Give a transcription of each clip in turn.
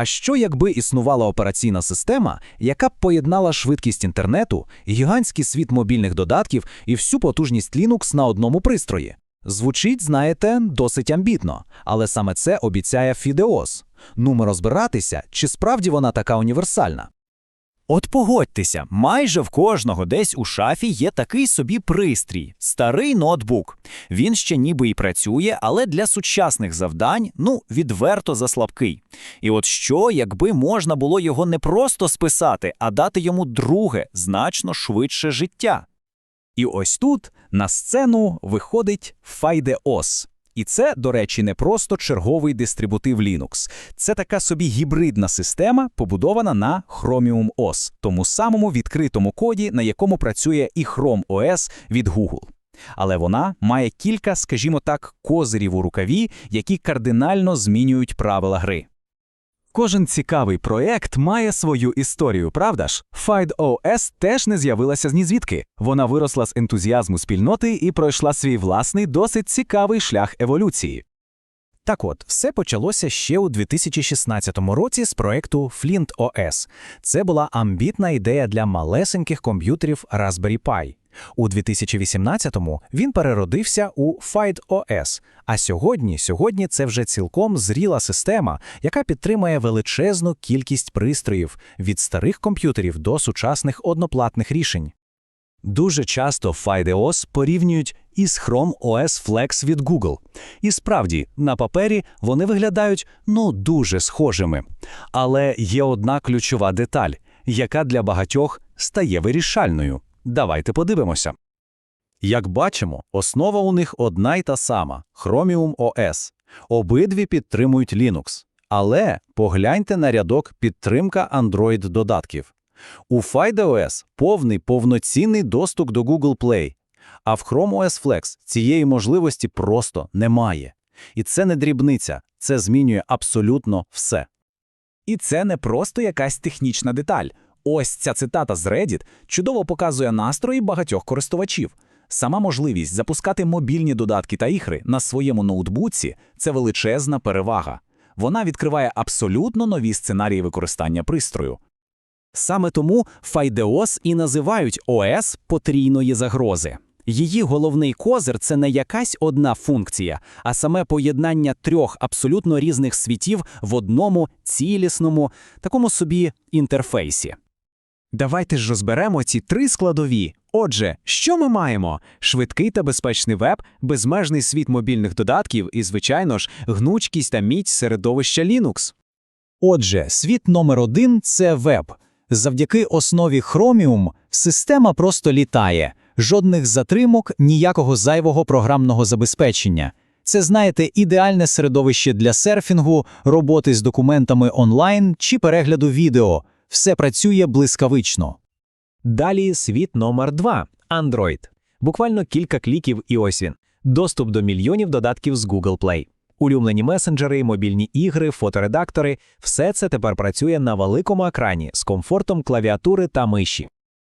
А що якби існувала операційна система, яка б поєднала швидкість інтернету, гігантський світ мобільних додатків і всю потужність Linux на одному пристрої? Звучить, знаєте, досить амбітно, але саме це обіцяє Фідеос. Нумо розбиратися, чи справді вона така універсальна. От погодьтеся, майже в кожного десь у шафі є такий собі пристрій, старий ноутбук. Він ще ніби і працює, але для сучасних завдань, ну, відверто заслабкий. І от що, якби можна було його не просто списати, а дати йому друге, значно швидше життя. І ось тут на сцену виходить FideOS. І це, до речі, не просто черговий дистрибутив Linux. Це така собі гібридна система, побудована на Chromium OS, тому самому відкритому коді, на якому працює і Chrome OS від Google. Але вона має кілька, скажімо так, козирів у рукаві, які кардинально змінюють правила гри. Кожен цікавий проєкт має свою історію, правда ж? FideOS теж не з'явилася з нізвідки. Вона виросла з ентузіазму спільноти і пройшла свій власний досить цікавий шлях еволюції. Так от, все почалося ще у 2016 році з проекту Flint OS. Це була амбітна ідея для малесеньких комп'ютерів Raspberry Pi. У 2018-му він переродився у FideOS, а сьогодні, сьогодні це вже цілком зріла система, яка підтримує величезну кількість пристроїв від старих комп'ютерів до сучасних одноплатних рішень. Дуже часто FideOS порівнюють із Chrome OS Flex від Google. І справді, на папері вони виглядають ну дуже схожими. Але є одна ключова деталь, яка для багатьох стає вирішальною. Давайте подивимося. Як бачимо, основа у них одна й та сама Chromium OS. Обидві підтримують Linux. Але погляньте на рядок підтримка Android-додатків. У FideOS повний повноцінний доступ до Google Play, а в Chrome OS Flex цієї можливості просто немає. І це не дрібниця, це змінює абсолютно все. І це не просто якась технічна деталь. Ось ця цитата з Reddit чудово показує настрої багатьох користувачів. Сама можливість запускати мобільні додатки та ігри на своєму ноутбуці це величезна перевага. Вона відкриває абсолютно нові сценарії використання пристрою. Саме тому FideOS і називають ОС потрійної загрози. Її головний козир це не якась одна функція, а саме поєднання трьох абсолютно різних світів в одному цілісному, такому собі інтерфейсі. Давайте ж розберемо ці три складові. Отже, що ми маємо? Швидкий та безпечний веб, безмежний світ мобільних додатків і, звичайно ж, гнучкість та міць середовища Linux. Отже, світ номер один це веб. Завдяки основі Chromium система просто літає, жодних затримок, ніякого зайвого програмного забезпечення. Це, знаєте, ідеальне середовище для серфінгу, роботи з документами онлайн чи перегляду відео. Все працює блискавично. Далі світ номер 2 Android. Буквально кілька кліків і ось він. Доступ до мільйонів додатків з Google Play. Улюблені месенджери, мобільні ігри, фоторедактори все це тепер працює на великому екрані з комфортом клавіатури та миші.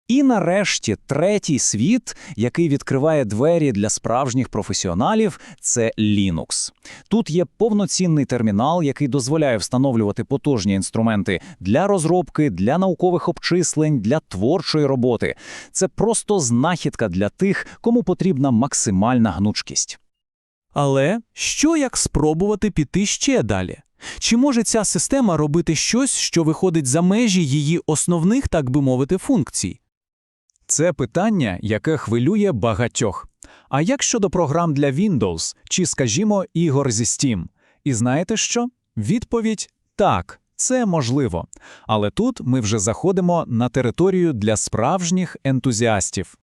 І нарешті третій світ, який відкриває двері для справжніх професіоналів, це Linux. Тут є повноцінний термінал, який дозволяє встановлювати потужні інструменти для розробки, для наукових обчислень, для творчої роботи. Це просто знахідка для тих, кому потрібна максимальна гнучкість. Але що як спробувати піти ще далі? Чи може ця система робити щось, що виходить за межі її основних, так би мовити, функцій? Це питання, яке хвилює багатьох. А як щодо програм для Windows чи, скажімо, ігор зі Steam? І знаєте що? Відповідь так, це можливо. Але тут ми вже заходимо на територію для справжніх ентузіастів.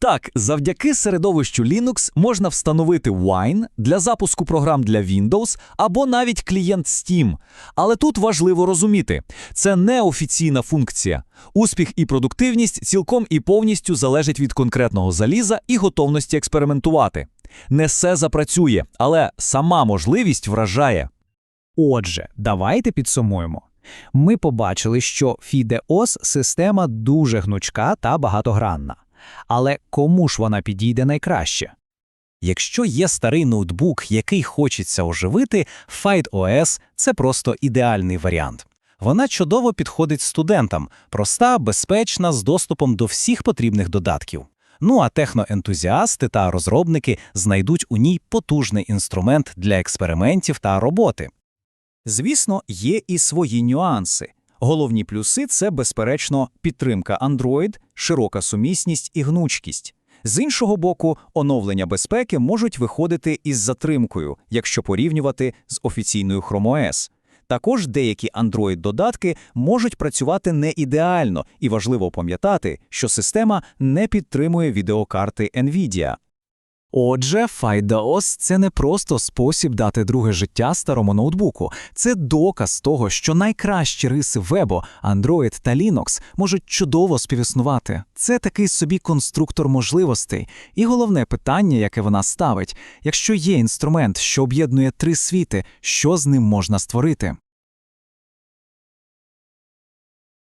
Так, завдяки середовищу Linux можна встановити Wine для запуску програм для Windows або навіть клієнт Steam. Але тут важливо розуміти, це не офіційна функція. Успіх і продуктивність цілком і повністю залежать від конкретного заліза і готовності експериментувати. Не все запрацює, але сама можливість вражає. Отже, давайте підсумуємо. Ми побачили, що FideOS – система дуже гнучка та багатогранна. Але кому ж вона підійде найкраще? Якщо є старий ноутбук, який хочеться оживити, FideOS – це просто ідеальний варіант. Вона чудово підходить студентам, проста, безпечна, з доступом до всіх потрібних додатків. Ну а техноентузіасти та розробники знайдуть у ній потужний інструмент для експериментів та роботи. Звісно, є і свої нюанси. Головні плюси це, безперечно, підтримка Android, широка сумісність і гнучкість. З іншого боку, оновлення безпеки можуть виходити із затримкою, якщо порівнювати з офіційною Chrome OS. Також деякі Android-додатки можуть працювати не ідеально, і важливо пам'ятати, що система не підтримує відеокарти NVIDIA. Отже, FideOS – це не просто спосіб дати друге життя старому ноутбуку. Це доказ того, що найкращі риси вебу, Android та Linux можуть чудово співіснувати. Це такий собі конструктор можливостей. І головне питання, яке вона ставить – якщо є інструмент, що об'єднує три світи, що з ним можна створити?